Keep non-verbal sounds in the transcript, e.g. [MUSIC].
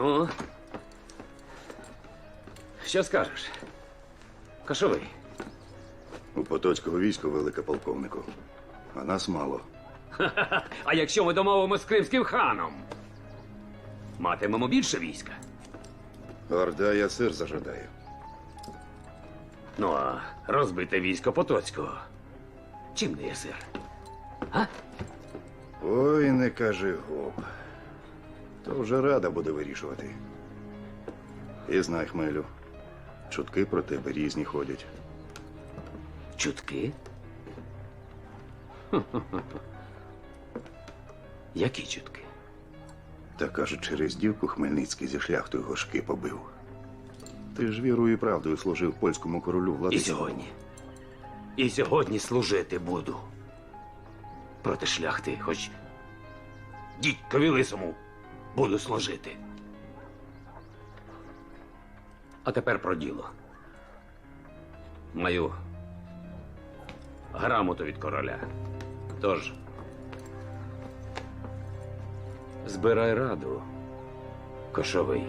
Ну. Що скажеш? Кошовий. У Потоцького військо велике полковнику, а нас мало. [LAUGHS] А якщо ми домовимося з кримським ханом? Матимемо більше війська. Орда я сир зажадаю. Ну, а розбите військо Потоцького. Чим не є сир? Ой, не кажи гоп. То вже рада буде вирішувати. І знай, хмелю, чутки про тебе різні ходять. Чутки? [LAUGHS] Які чутки? Та кажуть, через дівку Хмельницький зі шляхтою горшки побив. Ти ж вірою і правдою служив польському королю І сьогодні. І сьогодні служити буду. Проти шляхти, хоч дідькові лисому буду служити. А тепер про діло. Маю грамоту від короля. Тож. Збирай раду, кошовий.